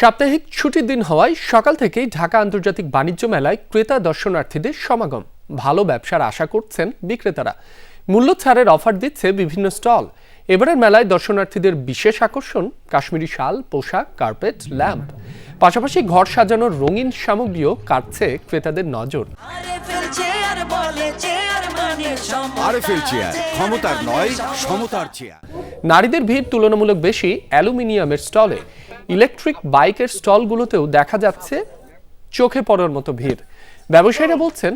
সাপ্তাহিক ছুটির দিন হওয়ায় সকাল থেকেই ঢাকা আন্তর্জাতিক বাণিজ্য মেলায় ক্রেতা দর্শনার্থীদের সমাগম। ভালো ব্যবসার আশা করছেন বিক্রেতারা। মূল্য ছাড়ের অফার দিচ্ছে বিভিন্ন স্টল। এবারের মেলায় দর্শনার্থীদের বিশেষ আকর্ষণ কাশ্মীরি শাল পোশাক কার্পেট ল্যাম্প। পাশাপাশি ঘর সাজানোর রঙিন সামগ্রীও কাটছে ক্রেতাদের নজর। আরে ফেলছে আর বলে চেয়ার মানে নারীদের ভিড় তুলনামূলক বেশি অ্যালুমিনিয়ামের স্টলে। ইলেকট্রিক বাইকের স্টলগুলোতেও দেখা যাচ্ছে চোখে পড়ার মতো ভিড়। ব্যবসায়ীরা বলছেন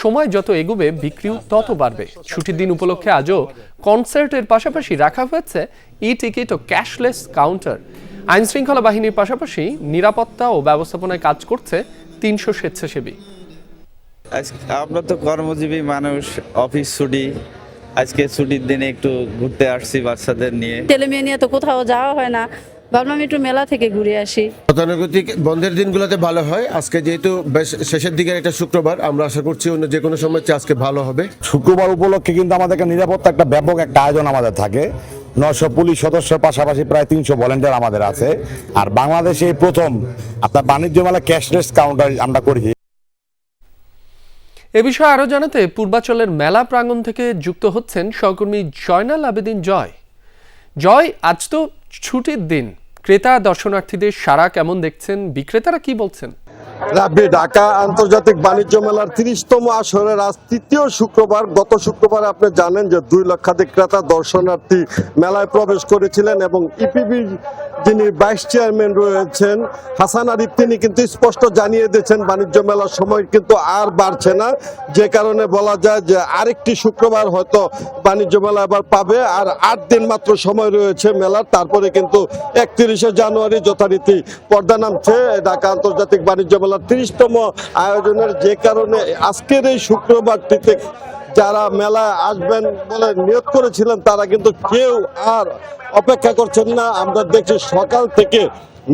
সময় যত এগোবে বিক্রিও তত বাড়বে। ছুটির দিন উপলক্ষে আজও কনসার্টের পাশাপাশি রাখা হয়েছে ই টিকিট ও ক্যাশলেস কাউন্টার। আইন শৃঙ্খলা বাহিনীর পাশাপাশি নিরাপত্তা ও ব্যবস্থাপনায় কাজ করছে তিনশো স্বেচ্ছাসেবী। আমরা তো কর্মজীবী মানুষ অফিস ছুটি। আজকে ছুটির দিনে একটু ঘুরতে আসছি বাচ্চাদের নিয়ে। ছেলে মেয়ে নিয়ে তো কোথাও যাওয়া হয় না। ভাবলাম একটু মেলা থেকে ঘুরে আসি। গতানুগতিক বন্ধের দিনগুলোতে ভালো হয়। আজকে যেহেতু বেশ শেষের দিকে একটা শুক্রবার আমরা আশা করছি অন্য যে কোনো সময় আজকে ভালো হবে। শুক্রবার উপলক্ষে কিন্তু আমাদেরকে নিরাপত্তা একটা ব্যাপক একটা আয়োজন আমাদের থাকে। নশো পুলিশ সদস্যের পাশাপাশি প্রায় তিনশো ভলেন্টিয়ার আমাদের আছে। আর বাংলাদেশে এই প্রথম আপনার বাণিজ্য মেলা ক্যাশলেস কাউন্টার আমরা করেছি এ বিষয়ে আরও জানাতে পূর্বাচলের মেলা প্রাঙ্গণ থেকে যুক্ত হচ্ছেন সহকর্মী জয়নাল আবেদিন জয়। জয় আজ তো ছুটির দিন। ক্রেতা দর্শনার্থীদের সারা কেমন দেখছেন? বিক্রেতারা কি বলছেন? রাব্বি, ঢাকা আন্তর্জাতিক বাণিজ্য মেলার তিরিশতম আসরের আজ তৃতীয় শুক্রবার। গত শুক্রবার আপনি জানেন যে দুই লক্ষাধিক ক্রেতা দর্শনার্থী মেলায় প্রবেশ করেছিলেন এবং ইপিবি যিনি ভাইস চেয়ারম্যান রয়েছেন, হাসান আরিফ, তিনি কিন্তু স্পষ্ট জানিয়ে দিয়েছেন, বাণিজ্য মেলার সময় কিন্তু আর বাড়ছে না। যে কারণে বলা যায় যে আরেকটি শুক্রবার হয়তো বাণিজ্য মেলা আবার পাবে, আর আট দিন মাত্র সময় রয়েছে মেলার। তারপরে কিন্তু একত্রিশে জানুয়ারি যথারীতি পর্দা নামছে। ঢাকা আন্তর্জাতিক বাণিজ্য মেলার তিরিশতম আয়োজনের যে কারণে আজকের এই শুক্রবারটিতে যারা মেলায় আসবেন বলে নিয়োগ করেছিলেন, তারা কিন্তু কেউ আর অপেক্ষা করছেন না, আমরা দেখছি সকাল থেকে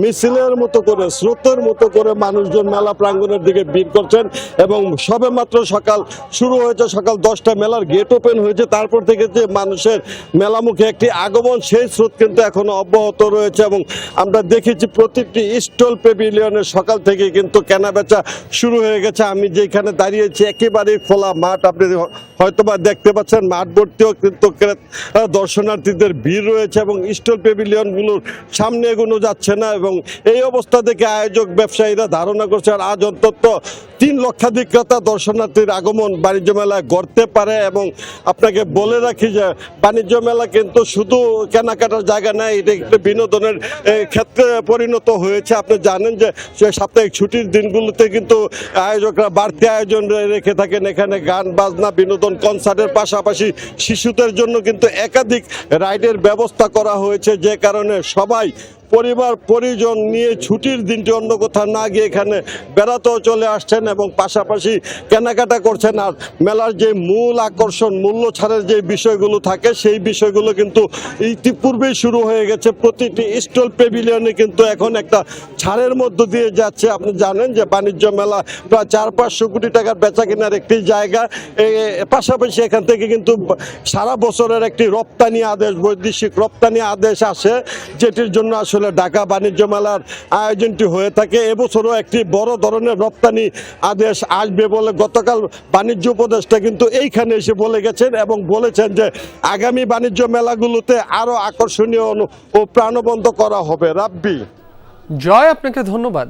মিছিলের মতো করে, স্রোতের মতো করে মানুষজন মেলা প্রাঙ্গণের দিকে ভিড় করছেন এবং সবে মাত্র সকাল শুরু হয়েছে, সকাল দশটা মেলার গেট ওপেন হয়েছে। তারপর থেকে যে মানুষের মেলামুখে একটি আগমন, সেই স্রোত কিন্তু এখনও অব্যাহত রয়েছে এবং আমরা দেখেছি প্রতিটি স্টল পেভিলিয়নের সকাল থেকে কিন্তু কেনাবেচা শুরু হয়ে গেছে। আমি যেখানে দাঁড়িয়েছি একেবারেই খোলা মাঠ, আপনি হয়তোবা দেখতে পাচ্ছেন মাঠ ভর্তিও কিন্তু দর্শনার্থীদের ভিড় রয়েছে এবং স্টল পেভিলিয়নগুলোর সামনে এগোনো যাচ্ছে না এবং এই অবস্থা দেখে আয়োজক ব্যবসায়ীরা ধারণা করছে আর আজ অন্তত তিন লক্ষাধিক ক্রেতা দর্শনার্থীর আগমন বাণিজ্য মেলায় ঘটতে পারে এবং আপনাকে বলে রাখি যে বাণিজ্য মেলা কিন্তু শুধু কেনাকাটার জায়গা নয় এটা একটি বিনোদনের ক্ষেত্রে পরিণত হয়েছে। আপনি জানেন যে সাপ্তাহিক ছুটির দিনগুলোতে কিন্তু আয়োজকরা বাড়তি আয়োজন রেখে থাকেন। এখানে গান, বাজনা, বিনোদন, কনসার্টের পাশাপাশি শিশুদের জন্য কিন্তু একাধিক রাইডের ব্যবস্থা করা হয়েছে যে কারণে সবাই পরিবার, পরিজন নিয়ে ছুটির দিনটি অন্য কোথাও না গিয়ে এখানে বেড়াতেও চলে আসছেন এবং পাশাপাশি কেনাকাটা করছেন। আর মেলার যে মূল আকর্ষণ, মূল্য ছাড়ের যে বিষয়গুলো থাকে, সেই বিষয়গুলো কিন্তু ইতিপূর্বেই শুরু হয়ে গেছে। প্রতিটি স্টল পেভিলিয়নে কিন্তু এখন একটা ছাড়ের মধ্য দিয়ে যাচ্ছে। আপনি জানেন যে বাণিজ্য মেলা প্রায় চার পাঁচশো কোটি টাকার বেচা কেনার একটি জায়গা। পাশাপাশি এখান থেকে কিন্তু সারা বছরের একটি রপ্তানি আদেশ, বৈদেশিক রপ্তানি আদেশ আসে, যেটির জন্য আসলে ঢাকা বাণিজ্য মেলার আয়োজনটি হয়ে থাকে। এবছরও একটি বড় ধরনের রপ্তানি আদেশ আসবে বলে গতকাল বাণিজ্য উপদেষ্টা কিন্তু এইখানে এসে বলে গেছেন এবং বলেছেন যে আগামী বাণিজ্য মেলাগুলোতে আরও আকর্ষণীয় ও প্রাণবন্ত করা হবে। রাব্বি। জয়, আপনাকে ধন্যবাদ।